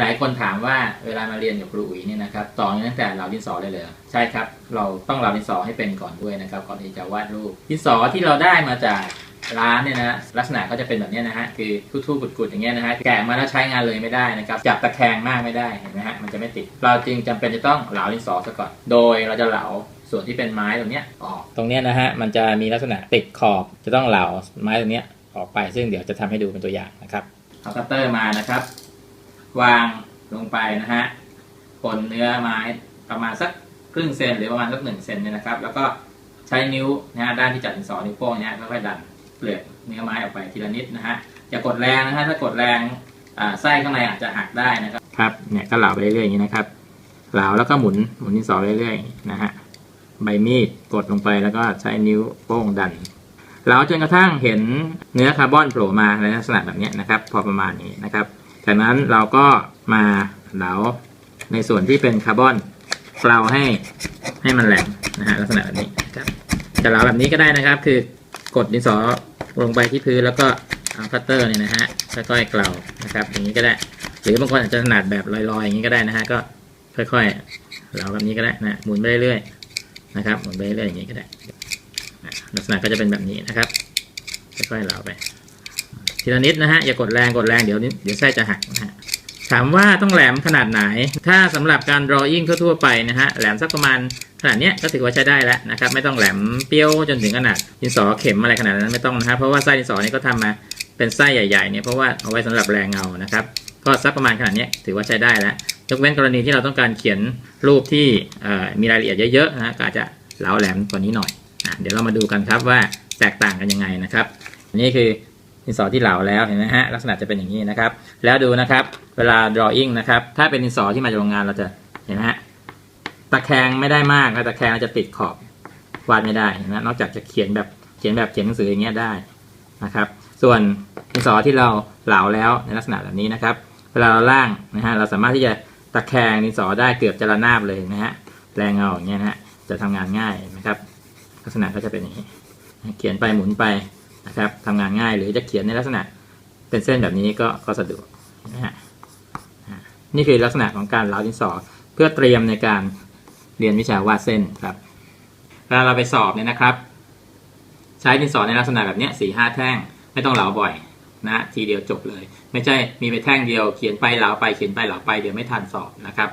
หลายๆ คนถามว่าเวลามาเรียนกับครูอุ๋ยเนี่ยนะครับต่อตั้งแต่เราดินสอเลยเลยใช่ครับ เราต้องเราดินสอให้เป็นก่อนด้วยนะครับ ก่อนที่จะวาดรูปดินสอที่เราได้มาจากร้านเนี่ยนะลักษณะก็จะเป็นแบบเนี้ยนะฮะคือทู่ๆกุดๆอย่างเงี้ยนะฮะแกะมาแล้วใช้งานเลยไม่ได้นะครับจับตะแคงมากไม่ได้เห็นไหมฮะมันจะไม่ติด เราจึงจำเป็นจะต้องเหลาดินสอซะก่อน โดยเราจะเหลาส่วนที่เป็นไม้ตรงเนี้ยออกตรงเนี้ยนะฮะมันจะมีลักษณะติดขอบจะต้องเหลาไม้ตรงเนี้ยออกไปซึ่งเดี๋ยวจะทำให้ดูเป็นตัวอย่างนะครับเอาคัตเตอร์มานะครับ วางลงไปนะฮะบนเนื้อไม้ประมาณสักครึ่งเซนหรือประมาณสักหนึ่งเซนเนี่ยนะครับ แล้วก็ใช้นิ้วนะฮะด้านที่จับดินสอนิ้วโป้งเนี่ยค่อยๆดันเปลือกเนื้อไม้ออกไปทีละนิดนะฮะอย่ากดแรงนะฮะถ้ากดแรงอ่าไส้ข้างในอาจจะหักได้นะครับครับเนี่ยก็เหลาไปเรื่อยๆอย่างนี้นะครับเหลาแล้วก็หมุนหมุนดินสอเรื่อยๆนะฮะใบมีดกดลงไปแล้วก็ใช้นิ้วโป้งดันเหลาจนกระทั่งเห็นเนื้อคาร์บอนโผล่มาในลักษณะแบบนี้นะครับ พอประมาณนี้นะครับ จากนั้นเราก็มาเหลาในส่วนที่เป็นคาร์บอนเกลาให้ให้มันแหลมนะฮะลักษณะแบบนี้ครับจะเหลาแบบนี้ก็ได้นะครับ คือกดดินสอลงไปที่พื้นแล้วก็เอาคัตเตอร์เนี่ยนะฮะค่อยๆเกลานะครับ อย่างนี้ก็ได้ หรือบางคนอาจจะถนัดแบบลอยๆอย่างนี้ก็ได้นะฮะก็ค่อยๆเหลาแบบนี้ก็ได้นะหมุนไปเรื่อยๆนะครับหมุนไปเรื่อยๆอย่างนี้ก็ได้นะลักษณะก็จะเป็นแบบนี้นะครับค่อยๆเหลาไป ทีละนิดนะฮะอย่ากดแรงกดแรงเดี๋ยวนี้เดี๋ยวไส้จะหักนะฮะถามว่าต้องแหลมขนาดไหน ถ้าสำหรับการ drawing ทั่วๆไปนะฮะแหลมสักประมาณขนาดเนี้ยก็ถือว่าใช้ได้แล้วนะครับไม่ต้องแหลมเปรี้ยวจนถึงขนาดดินสอเข็มอะไรขนาดนั้นไม่ต้องนะฮะเพราะว่าไส้ดินสอนี่ก็ทำมาเป็นไส้ใหญ่ๆเนี่ยเพราะว่าเอาไว้สำหรับแรงเงานะครับก็สักประมาณขนาดนี้ถือว่าใช้ได้แล้วยกเว้นกรณีที่เราต้องการเขียนรูปที่มีรายละเอียดเยอะๆนะฮะก็อาจจะเหลาแหลมกว่านี้หน่อยอะเดี๋ยวเรามาดูกันครับว่าแตกต่างกันยังไงนะครับนนี่คือ ดินสอที่เหลาแล้วเห็นไหมฮะลักษณะจะเป็นอย่างนี้นะครับ แล้วดูนะครับ เวลา drawing นะครับ ถ้าเป็นดินสอที่มาจากโรงงานเราจะเห็นไหมฮะตะแคงไม่ได้มากนะตะแคงจะติดขอบวาดไม่ได้เห็นไหมนอกจากจะเขียนแบบเขียนแบบเขียนหนังสืออย่างเงี้ยได้นะครับ ส่วนดินสอที่เราเหลาแล้วในลักษณะแบบนี้นะครับ เวลาเราล่างนะฮะเราสามารถที่จะตะแคงดินสอได้เกือบจะระนาบเลยนะฮะแรงเงาอย่างเงี้ยนะฮะจะทำงานง่ายนะครับ ลักษณะก็จะเป็นอย่างนี้เขียนไปหมุนไป นะครับทำงานง่ายหรือจะเขียนในลักษณะเป็นเส้นแบบนี้ก็ก็สะดวกนะฮะนี่คือลักษณะของการเล้าดินสอเพื่อเตรียมในการเรียนวิชาวาดเส้นครับเวลาเราไปสอบเนี่ยนะครับ ใช้ดินสอในลักษณะแบบนี้สี่ห้าแท่งไม่ต้องเหลาบ่อยนะทีเดียวจบเลย ไม่ใช่มีไปแท่งเดียวเขียนไปเหลาไปเขียนไปเหลาไปเดี๋ยวไม่ทันสอบนะครับ